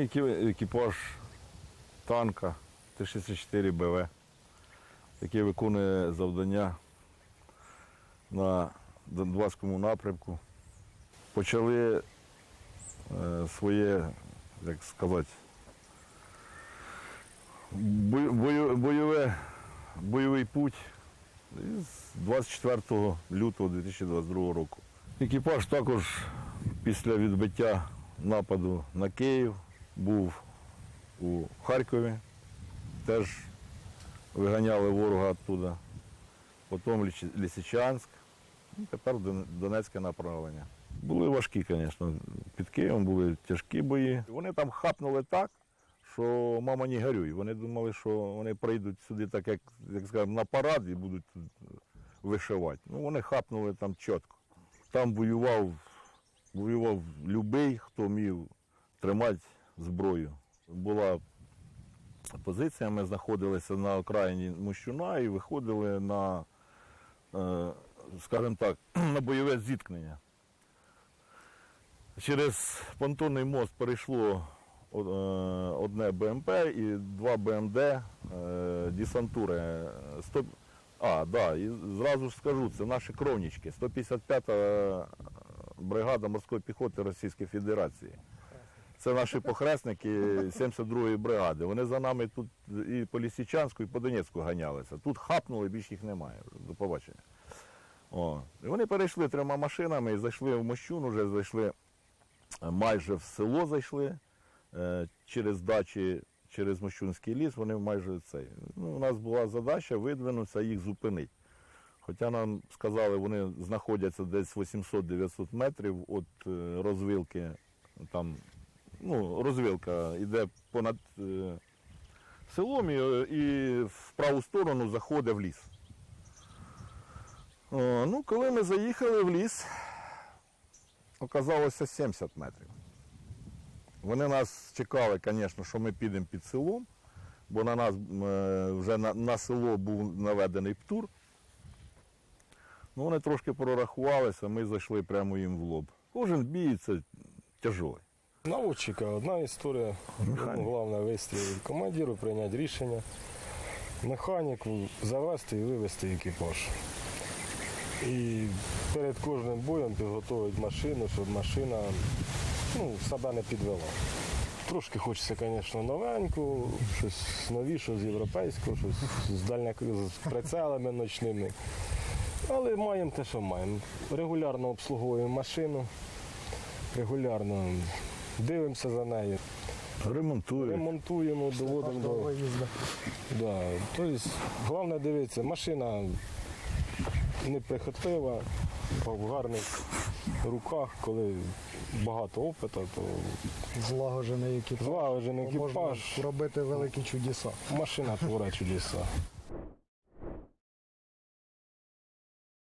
Екі- Екіпаж танка Т-64 БВ, який виконує завдання на Донбаському напрямку. Почали е, своє, як сказати, бойове, бойовий путь з 24 лютого 2022 року. Екіпаж також після відбиття нападу на Київ був у Харкові, теж виганяли ворога оттуда, потім і тепер Донецьке направлення. Були важкі, звісно. Під Києвом були тяжкі бої. Вони там хапнули так, що мама не горюй. Вони думали, що вони прийдуть сюди так, як, як скажемо, на парад і будуть вишивати. Ну, вони хапнули там чітко. Там воював, воював любий, хто вмів тримати зброю. Була позиція, ми знаходилися на окраїні Мощуна і виходили на, е, скажімо так, на бойове зіткнення. Через понтонний мост перейшло е, одне БМП і два БМД е, десантури. А, да, і зразу ж скажу, це наші кровнічки, 155-та бригада морської піхоти Російської Федерації. Це наші похресники 72-ї бригади. Вони за нами тут і по Лісічанську, і по Донецьку ганялися. Тут хапнули, більше їх немає. До побачення. О. І вони перейшли трьома машинами і зайшли в Мощун, вже зайшли е, майже в село зайшли е, через дачі, через Мощунський ліс, вони майже цей. Ну, у нас була задача видвинутися, їх зупинити. Хоча нам сказали, вони знаходяться десь 800-900 метрів від е, розвилки. Там, ну, розвилка йде понад е, селом і, в праву сторону заходить в ліс. Ну, коли ми заїхали в ліс, оказалося 70 метрів. Вони нас чекали, звісно, що ми підемо під селом, бо на нас е, вже на, на село був наведений птур. Ну, вони трошки прорахувалися, ми зайшли прямо їм в лоб. Кожен бій це тяжелий. Наводчика одна історія. Механік. Головне вистрілити командиру, прийняти рішення. Механіку завести і вивести екіпаж. І перед кожним боєм підготувати машину, щоб машина ну, себе не підвела. Трошки хочеться, звісно, новеньку, щось новіше з європейського, щось з дальня з прицелами ночними. Але маємо те, що маємо. Регулярно обслуговуємо машину, регулярно дивимося за нею, Ремонтують. ремонтуємо, доводимо до. Да. Тобто, головне дивитися, машина неприхотлива, в гарних руках, коли багато опиту, то Злагоджений екіпаж. злагоджений Можна робити великі чудеса. машина творить чудеса.